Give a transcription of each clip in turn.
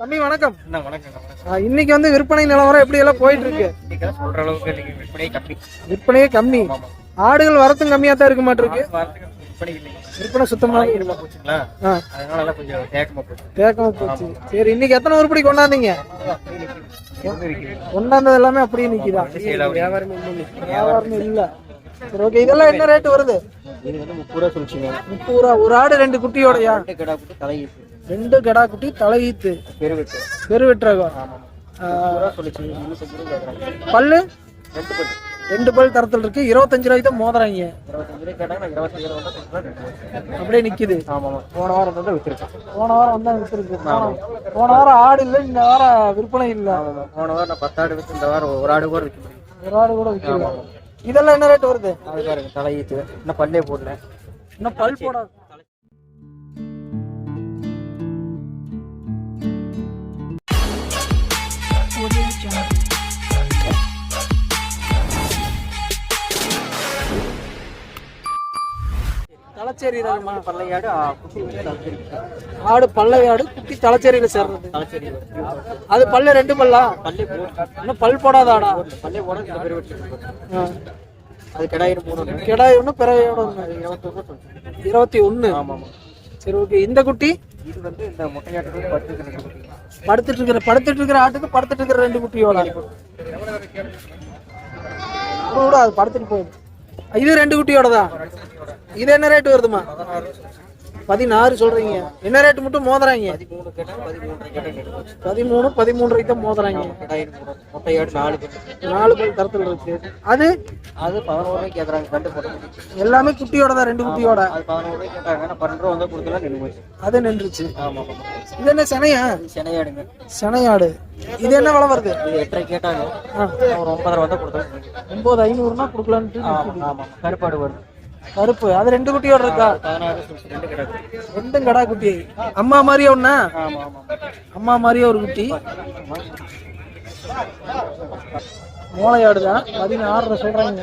தம்பி வணக்கம். இன்னைக்கு வந்து விற்பனை நிலவரம் எப்படி எல்லாம் போயிட்டு இருக்கு இன்னைக்கு சொல்ற அளவுக்கு இன்னைக்கு விற்பனை கம்மி. விற்பனையே கம்மி. ஆடுகள் வரத்தும் கம்மியா தான் இருக்க மாட்டிருக்கு விற்பனை சுத்தமா போச்சுங்களா? ஆ, அதனால எல்லாம் கொஞ்சம் தேக்கமா போச்சு. தேக்கமா போச்சு. சரி இன்னைக்கு எத்தனை உருப்படி கொண்டாந்தீங்க? கொண்டாந்தது எல்லாமே அப்படியே நிக்குதா? வியாபாரம் வியாபாரமே இல்ல. சரி ஓகே இதெல்லாம் என்ன ரேட் வருது? முப்பது ரூபா சொல்லிச்சுங்க. முப்பது ரூபா. ஒரு ஆடு ரெண்டு குட்டியோடயா? தலையிட்டு. ரெண்டு கடா குட்டி தலையீத்து பெருவிட்டு. பெருவெற்றகம் ஆமா முப்பது ரூபா சொல்லிச்சு. இருபத்தஞ்சு ரூபா கேட்கறாங்க பல்லு. ரெண்டு பல் தரத்தில் இருக்கு. இருபத்தஞ்சு ரூபாய்க்கு தான் மோதுறாங்க. தான் அப்படியே நிக்குது. போன வாரம் வந்து வித்துருக்கேன் போன வாரம் வந்தா வித்துருக்கு போன வாரம் ஆடு இல்ல இந்த வாரம் விற்பனை இல்ல. போன வாரம் நான் பத்து ஆடு வித்து இந்த வாரம் ஒரு ஆடு கூட விற்க முடியும் ஒரு ஆடு கூட விற்கல இதெல்லாம் என்ன ரேட் வருது? அது பாருங்க தலையீத்து இன்னும் பல்லே போடல. இன்னும் பல் போடாது. தலைச்சேரி ரகமா பல்லையாடு குட்டி வந்து தலைச்சேரி. ஆடு ஆடு குட்டி தலைச்சேரியில சேர்றது. அது பல்லு ரெண்டு பல்லா? பல்லே இன்னும் பல் போடாத ஆடா பல்லே போட. அது கிடாயிரு மூணு கிடாய் ஒண்ணு. பிறவையோட இருபத்தி ஒண்ணு. ஆமா சரி ஓகே. இந்த குட்டி? இது வந்து இந்த முட்டையாட்டுக்கு படுத்துட்டு இருக்கிற படுத்துட்டு இருக்கிற ஆட்டுக்கு படுத்துட்டு இருக்கிற ரெண்டு குட்டியோட விடு, அது படுத்துட்டு போகுது இது ரெண்டு குட்டியோடதா? இது என்ன ரேட் வருதுமா பதினாறு சொல்றீங்க. என்ன ரேட் மட்டும் மோதுறாங்க? பதிமூணு கேட்டால் பதிமூன்று கேட்டால் பதிமூணு பதிமூன்றரைக்கு தான் மோதுறாங்க. நாலு பேர். பல் தரத்தில் இருக்கு. அது? அது பதினோரு கேட்குறாங்க போட்டு எல்லாமே குட்டியோட தான் ரெண்டு குட்டியோட. அது பதினோரு கேட்டாங்க பன்னெண்டு ரூபா வந்தால் கொடுக்கலாம் நின்று அது நின்றுச்சு. ஆமா இது என்ன சினையா? இது சென்னையாடுங்க சினையாடு. இது என்ன விலை வருது? எட்டரை கேட்டாங்க. ஒரு ஒன்பதரை வந்தால் கொடுத்தாங்க ஒன்பது ஐநூறுனா கொடுக்கலான்ட்டு. ஆமா கருப்பாடு வருது. கருப்பு. அது ரெண்டு குட்டியோட இருக்கா? ரெண்டும் கடா குட்டி. அம்மா மாதிரியே ஒண்ணா? அம்மா மாதிரியே ஒரு குட்டி. மூளையாடு தான் பதினாறு சொல்றாங்க.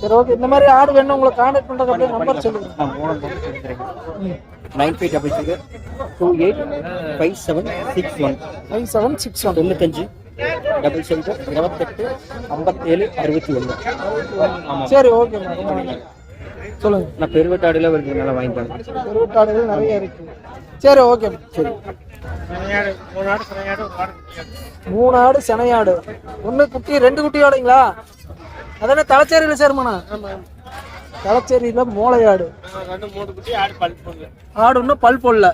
சரி ஓகே இந்த மாதிரி ஆடு வேணும் உங்களை கான்டாக்ட் பண்றது அப்படியே நம்பர் சொல்லுங்க. Nine five double six two eight five seven six one five seven six one தொண்ணூத்தஞ்சு டபுள் செவன் இருபத்தெட்டு ஐம்பத்தேழு அறுபத்தி ஒன்று. சரி ஓகே சொல்லுங்க. நான் பெருவட்டாடுல வருது நல்லா வாங்கிட்டாங்க பெருவட்டாடுகள் நிறைய இருக்கு. சரி ஓகே சரி. மூணு ஆடு சினையாடு ஒண்ணு குட்டி ரெண்டு குட்டியோடங்களா அதானே தலைச்சேரியில சேருமாண்ணா? தலைச்சேரியில மூளையாடு. ஆடு இன்னும் பல் போடல.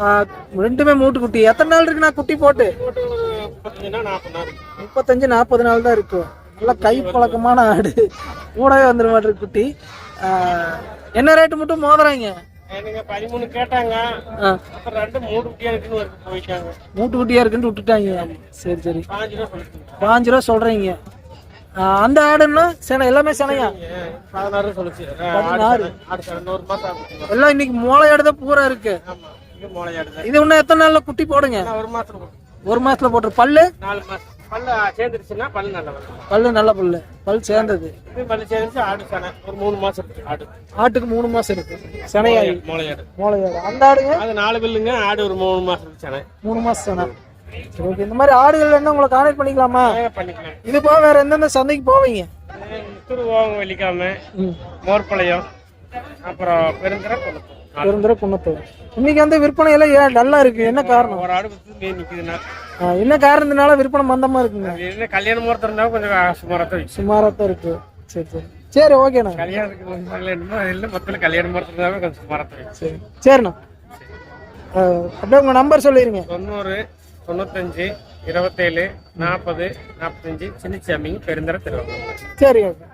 ஆ, ரெண்டுமே மூட்டு குட்டி. எத்தனை நாள் இருக்குண்ணா குட்டி போட்டு? முப்பத்தஞ்சு நாற்பது நாள் தான் இருக்கும் நல்லா கை பழக்கமான ஆடு. கூடவே வந்துட மாட்டிருக்கு குட்டி. என்ன ரேட்டு மட்டும் மோதுறாங்க? பதிமூணு கேட்டாங்க. ரெண்டு குட்டியா இருக்குன்னு மூட்டு குட்டியா இருக்குன்னு விட்டுட்டாங்க. சரி சரி. பாஞ்சு ரூபா சொல்றீங்க. அந்த ஆடுன்னா சென எல்லாமே செனையா? பதினாறு சொல்லுச்சு. எல்லாம் இன்னைக்கு மூளையாடு தான் பூரா இருக்கு. இது இன்னும் எத்தனை நாள்ல குட்டி போடுங்க? ஒரு கொடுக்கும். ஒரு மாசத்துல போட்டுரு. பல்லு? நாலு மாசம். பல்லு சேர்ந்துருச்சுன்னா பல்லு நல்லா வரும் பல்லு நல்ல பல்லு. பல் சேர்ந்தது. இது பல்லு சேர்ந்துச்சு ஆடு சனை. ஒரு மூணு மாசம் ஆடு. ஆட்டுக்கு மூணு மாசம் இருக்கு. செனையாயி மூளையாடு மூளையாடு. அந்த ஆடுங்க? அது நாலு பில்லுங்க ஆடு ஒரு மூணு மாசம் சனை. மூணு மாசம் செனை. ஓகே. இந்த மாதிரி ஆடுகள் என்ன உங்களை கான்டாக்ட் பண்ணிக்கலாமா? பண்ணிக்கலாம். இது போக வேற எந்தெந்த சந்தைக்கு போவீங்க? திருவோங்க வெள்ளிக்காம மோர்பாளையம் அப்புறம் பெருந்திர பெருந்துறை குன்னத்தூர் இன்னைக்கு வந்து விற்பனை எல்லாம் டல்லா இருக்கு? என்ன காரணம்? ஒரு ஆடு மீன் நிக்குதுன்னா ஆ, என்ன காரணத்தினால விற்பனை மந்தமா இருக்குங்க? என்ன கல்யாண முகூர்த்தம் இருந்தா கொஞ்சம் சுமாராக தான் விக்கும். சுமாரா தான் இருக்கு. சரி சரி. சரி ஓகேண்ணா கல்யாணத்துக்கு இல்லை மொத்தத்தில் கல்யாண முகூர்த்தம் கொஞ்சம் சுமாராக. சரி சரிண்ணா. அப்படியே உங்க நம்பர் சொல்லிடுங்க தொண்ணூறு தொண்ணூத்தஞ்சு இருபத்தேழு நாற்பது நாற்பத்தஞ்சு சின்னச்சாமி பெருந்தர திருவாரூர். சரி ஓகே